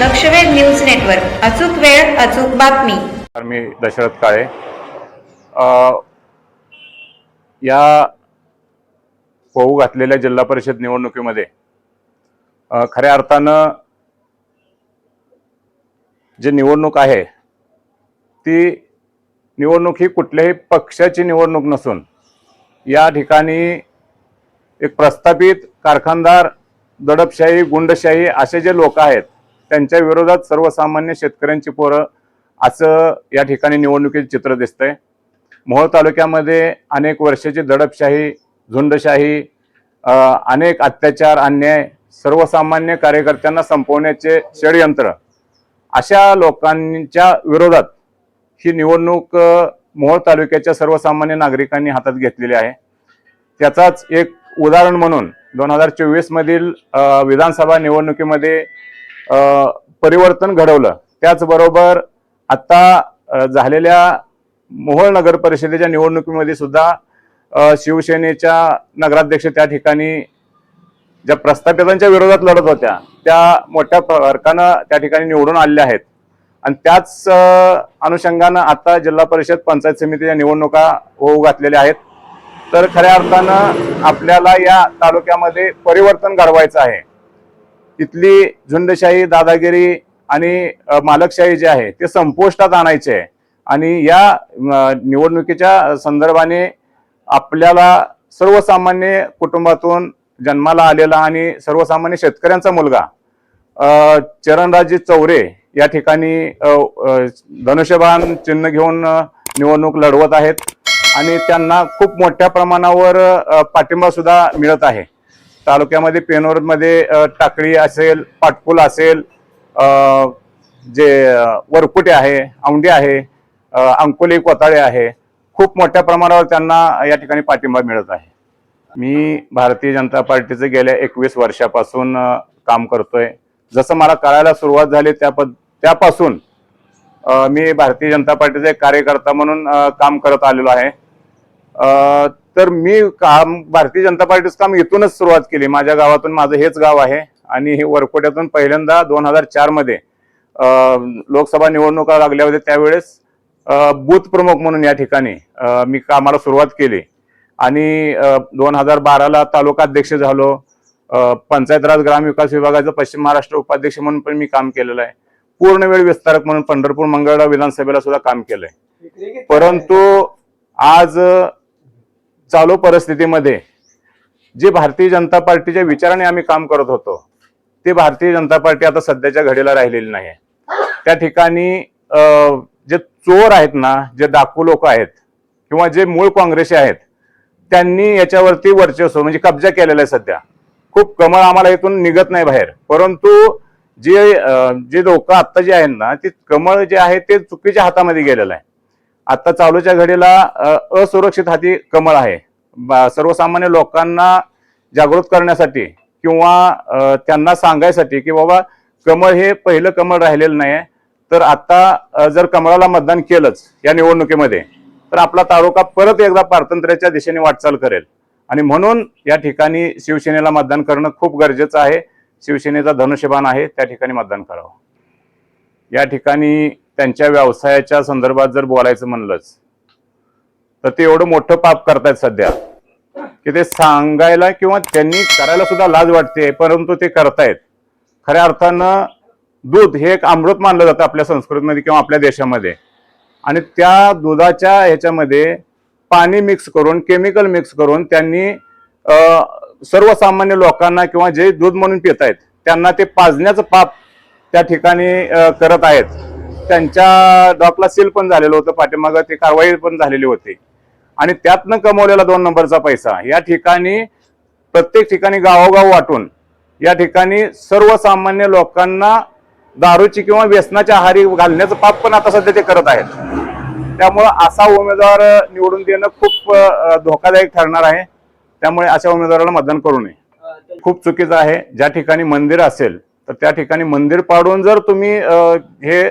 लक्षवेध news network. अचूक वेळ अचूक बातमी. मी दशरथ काळे. या होऊ घातलेल्या जिल्हा परिषद निवडणुकीमध्ये खऱ्या अर्थानं जी निवडणूक आहे ती निवडणूक ही कुठल्याही पक्षाची निवडणूक नसून या ठिकाणी एक प्रस्थापित कारखानदार दडपशाही गुंडशाही असे जे लोक आहेत त्यांच्या विरोधात सर्वसामान्य शेतकऱ्यांची पोरं असं या ठिकाणी निवडणुकीचे चित्र दिसतंय. मोहोळ तालुक्यामध्ये अनेक वर्षाची दडपशाही झुंडशाही अनेक अत्याचार अन्याय सर्वसामान्य कार्यकर्त्यांना संपवण्याचे षडयंत्र अशा लोकांच्या विरोधात ही निवडणूक मोहोळ तालुक्याच्या सर्वसामान्य नागरिकांनी हातात घेतलेली आहे. त्याचाच एक उदाहरण म्हणून दोन हजार चोवीसमधील विधानसभा निवडणुकीमध्ये परिवर्तन घडवलं. त्याचबरोबर आता झालेल्या मोहोळ नगर परिषदेच्या निवडणुकीमध्ये सुद्धा शिवसेनेच्या नगराध्यक्ष त्या ठिकाणी ज्या प्रस्थापितांच्या विरोधात लढत होत्या त्या मोठ्या फरकानं त्या ठिकाणी निवडून आलेल्या आहेत. आणि त्याच अनुषंगानं आता जिल्हा परिषद पंचायत समितीच्या निवडणुका होऊ घातलेल्या आहेत. तर खऱ्या अर्थानं आपल्याला या तालुक्यामध्ये परिवर्तन घडवायचं आहे. तिथली झुंडशाही दादागिरी आणि मालकशाही जे आहे ते संपुष्टात आणायचे. आहे आणि या निवडणुकीच्या संदर्भाने आपल्याला सर्वसामान्य कुटुंबातून जन्माला आलेला आणि सर्वसामान्य शेतकऱ्यांचा मुलगा चरणराजे चौरे या ठिकाणी धनुष्यबाण चिन्ह घेऊन निवडणूक लढवत आहेत. आणि त्यांना खूप मोठ्या प्रमाणावर पाठिंबा सुद्धा मिळत आहे. तालुक्यामध्ये पेनोरमध्ये टाकळी असेल पाटपूल असेल जे वरकुटे आहे औंढे आहे अंकोली कोताळे आहे खूप मोठ्या प्रमाणावर त्यांना या ठिकाणी पाठिंबा मिळत आहे. मी भारतीय जनता पार्टीचं गेल्या एकवीस वर्षापासून काम करतोय. जसं मला कळायला सुरुवात झाली त्या पद त्यापासून मी भारतीय जनता पार्टीचा एक कार्यकर्ता म्हणून काम करत आलेलो आहे. तर मी काम भारतीय जनता पार्टीचं काम इथूनच सुरुवात केली. माझ्या गावातून माझं हेच गाव आहे. आणि हे वरकोट्यातून पहिल्यांदा दोन हजार चारमध्ये अ, लोकसभा निवडणुका लागल्या होत्या त्यावेळेस बूथ प्रमुख म्हणून या ठिकाणी मी कामाला सुरुवात केली. आणि दोन हजार बाराला तालुका अध्यक्ष झालो. पंचायत राज ग्राम विकास विभागाचं पश्चिम महाराष्ट्र उपाध्यक्ष म्हणून पण मी काम केलेलं आहे. पूर्ण वेळ विस्तारक म्हणून पंढरपूर मंगळवेढा विधानसभेला सुद्धा काम केलंय. परंतु आज चालू परिस्थितीमध्ये जे भारतीय जनता पार्टीच्या विचाराने आम्ही काम करत होतो ते भारतीय जनता पार्टी आता सध्याच्या घडीला राहिलेली नाही आहे. त्या ठिकाणी जे चोर आहेत ना जे डाकू लोक आहेत किंवा जे मूळ काँग्रेसी आहेत त्यांनी याच्यावरती वर्चस्व म्हणजे कब्जा केलेला आहे सध्या. खूप कमळ आम्हाला इथून निघत नाही बाहेर. परंतु जे जे लोक आत्ता जे आहेत ना ते कमळ जे आहे ते चुकीच्या हातामध्ये गेलेलं आहे. आता चालूच्या घडीला असुरक्षित हाती कमळ आहे. बा- सर्वसामान्य लोकांना जागृत करण्यासाठी किंवा त्यांना सांगायसाठी की बाबा कमळ हे पहिलं कमळ राहिलेलं नाही तर आता जर कमळाला मतदान केलंच या निवडणुकीमध्ये तर आपला तालुका परत एकदा पारतंत्र्याच्या दिशेने वाटचाल करेल. आणि म्हणून या ठिकाणी शिवसेनेला मतदान करणं खूप गरजेचं आहे. शिवसेनेचा धनुष्यबाण आहे त्या ठिकाणी मतदान करावं. या ठिकाणी त्यांच्या व्यवसायाच्या संदर्भात जर बोलायचं म्हणलंच तर ते एवढं मोठं पाप करतायत सध्या की ते सांगायला किंवा त्यांनी करायला सुद्धा लाज वाटते परंतु ते करतायत. खऱ्या अर्थानं दूध हे एक अमृत मानलं जातं आपल्या संस्कृतीमध्ये किंवा आपल्या देशामध्ये. आणि त्या दुधाच्या ह्याच्यामध्ये पाणी मिक्स करून केमिकल मिक्स करून त्यांनी सर्वसामान्य लोकांना किंवा जे दूध म्हणून पित आहेत त्यांना ते पाजण्याचं पाप त्या ठिकाणी करत आहेत. त्यांच्या डॉकला सील पण झालेलं होतं पाठीमागं ती कारवाई पण झालेली होती. आणि त्यातनं कमवलेला दोन नंबरचा पैसा. या ठिकाणी प्रत्येक ठिकाणी गावोगाव वाटून या ठिकाणी सर्वसामान्य लोकांना दारूची किंवा व्यसनाच्या आहारी घालण्याचं पाप पण आता सध्या ते करत आहेत. त्यामुळं असा उमेदवार निवडून देणं खूप धोकादायक ठरणार आहे. त्यामुळे अशा उमेदवाराला मतदान करू नये. खूप चुकीचं आहे. ज्या ठिकाणी मंदिर असेल तर त्या ठिकाणी मंदिर पाडून जर तुम्ही हे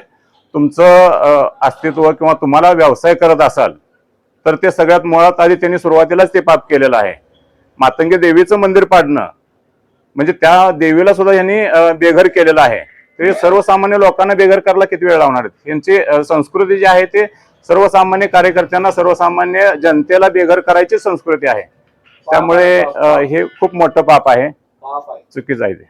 तुमचं अस्तित्व किंवा तुम्हाला व्यवसाय करत असाल तर ते सगळ्यात मुळात आधी त्यांनी सुरुवातीलाच ते पाप केलेलं आहे. मातंगी देवीचं मंदिर पाडणं म्हणजे त्या देवीला सुद्धा यांनी बेघर केलेलं आहे. ते सर्वसामान्य लोकांना बेघर करायला किती वेळ लावणार आहेत? यांची संस्कृती जी आहे ते सर्वसामान्य कार्यकर्त्यांना सर्वसामान्य जनतेला बेघर करायची संस्कृती आहे. त्यामुळे हे खूप मोठं पाप आहे. चुकीचं आहे ते.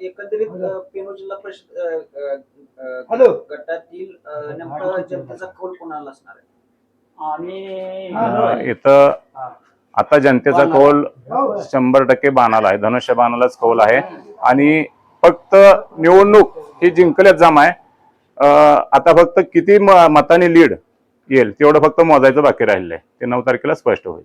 एकंदरीत जिल्हा परिषद हॅलो. गटातील नेमकं जनतेचा कौल कोणाला असणार आहे? अ, इथं हा. आता जनतेचा कौल शंभर टक्के बाणाला आहे. धनुष्य बाणालाच कौल आहे. आणि फक्त निवडणूक ही जिंकल्याच जाम आहे. अं, आता फक्त किती म- मतांनी लीड येईल तेवढं फक्त मोजायचं बाकी राहिलं आहे ते नऊ तारखेला स्पष्ट होईल.